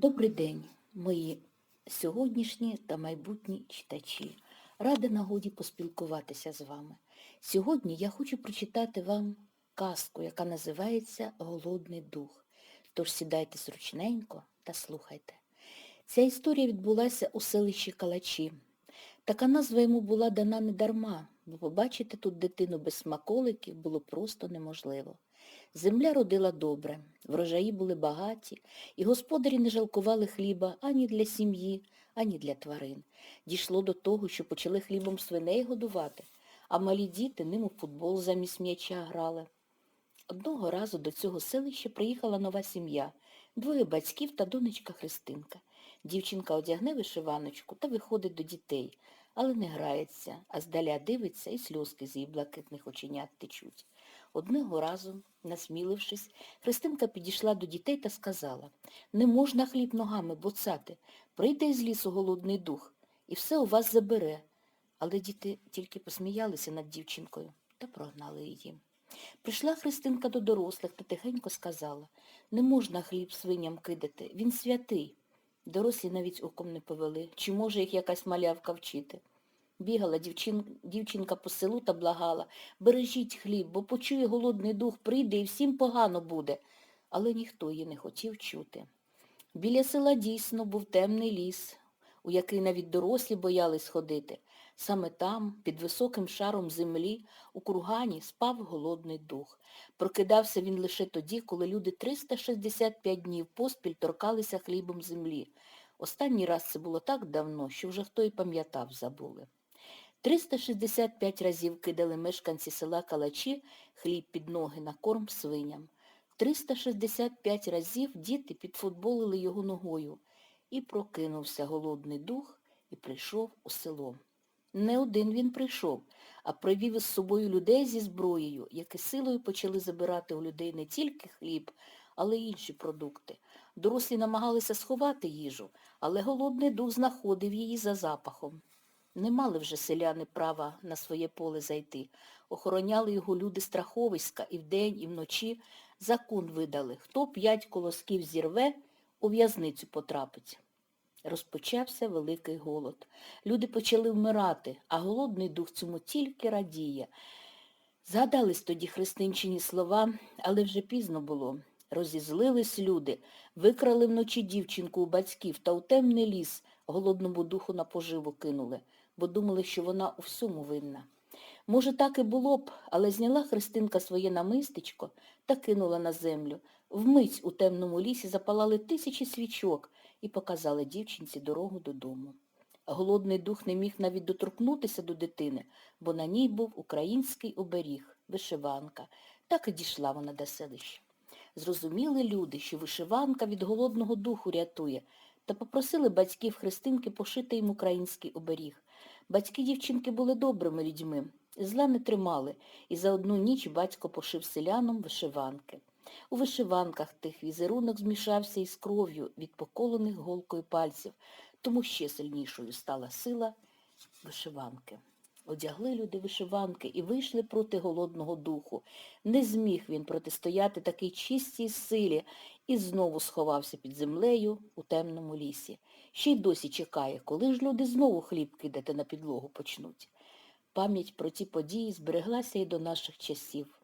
Добрий день, мої сьогоднішні та майбутні читачі. Рада нагоді поспілкуватися з вами. Сьогодні я хочу прочитати вам казку, яка називається Голодний дух. Тож сідайте зручненько та слухайте. Ця історія відбулася у селищі Калачі. Така назва йому була дана недарма, бо побачити тут дитину без смаколиків було просто неможливо. Земля родила добре, врожаї були багаті, і господарі не жалкували хліба ані для сім'ї, ані для тварин. Дійшло до того, що почали хлібом свиней годувати, а малі діти ним у футбол замість м'яча грали. Одного разу до цього селища приїхала нова сім'я, двоє батьків та донечка Христинка. Дівчинка одягне вишиваночку та виходить до дітей, але не грається, а здаля дивиться і сльозки з її блакитних оченят течуть. Одного разу, насмілившись, Христинка підійшла до дітей та сказала Не можна хліб ногами боцати, прийде із лісу голодний дух, і все у вас забере. Але діти тільки посміялися над дівчинкою та прогнали її. Прийшла Христинка до дорослих та тихенько сказала Не можна хліб свиням кидати, він святий. Дорослі навіть оком не повели, чи може їх якась малявка вчити. Бігала дівчин... дівчинка по селу та благала Бережіть хліб, бо почує голодний дух, прийде і всім погано буде. Але ніхто її не хотів чути. Біля села дійсно був темний ліс, у який навіть дорослі боялись ходити. Саме там, під високим шаром землі, у кургані спав голодний дух. Прокидався він лише тоді, коли люди 365 днів поспіль торкалися хлібом землі. Останній раз це було так давно, що вже хто й пам'ятав забули. 365 разів кидали мешканці села Калачі хліб під ноги на корм свиням. 365 разів діти підфутболили його ногою. І прокинувся голодний дух і прийшов у село. Не один він прийшов, а привів із собою людей зі зброєю, які силою почали забирати у людей не тільки хліб, але й інші продукти. Дорослі намагалися сховати їжу, але голодний дух знаходив її за запахом. Не мали вже селяни права на своє поле зайти. Охороняли його люди страховиська і вдень, і вночі закон видали. Хто п'ять колосків зірве, у в'язницю потрапить. Розпочався великий голод. Люди почали вмирати, а голодний дух цьому тільки радіє. Згадались тоді христинчині слова, але вже пізно було. Розізлились люди, викрали вночі дівчинку у батьків та у темний ліс голодному духу на поживу кинули, бо думали, що вона у всьому винна. Може, так і було б, але зняла Христинка своє намистечко та кинула на землю. Вмить у темному лісі запалали тисячі свічок і показали дівчинці дорогу додому. Голодний дух не міг навіть доторкнутися до дитини, бо на ній був український оберіг, вишиванка. Так і дійшла вона до селища. Зрозуміли люди, що вишиванка від голодного духу рятує, та попросили батьків Христинки пошити їм український оберіг. Батьки дівчинки були добрими людьми, зла не тримали, і за одну ніч батько пошив селянам вишиванки. У вишиванках тих візерунок змішався із кров'ю від поколених голкою пальців, тому ще сильнішою стала сила вишиванки. Одягли люди вишиванки і вийшли проти голодного духу. Не зміг він протистояти такій чистій силі і знову сховався під землею у темному лісі. Ще й досі чекає, коли ж люди знову хліб кидати на підлогу почнуть. Пам'ять про ті події збереглася і до наших часів.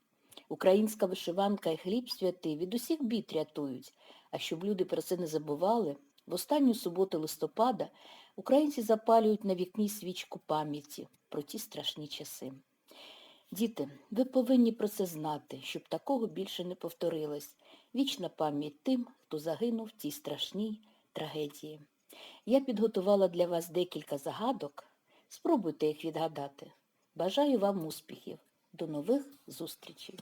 Українська вишиванка і хліб святий від усіх бід рятують, а щоб люди про це не забували, в останню суботу листопада українці запалюють на вікні свічку пам'яті про ті страшні часи. Діти, ви повинні про це знати, щоб такого більше не повторилось. Вічна пам'ять тим, хто загинув в тій страшній трагедії. Я підготувала для вас декілька загадок. Спробуйте їх відгадати. Бажаю вам успіхів. До нових зустрічей!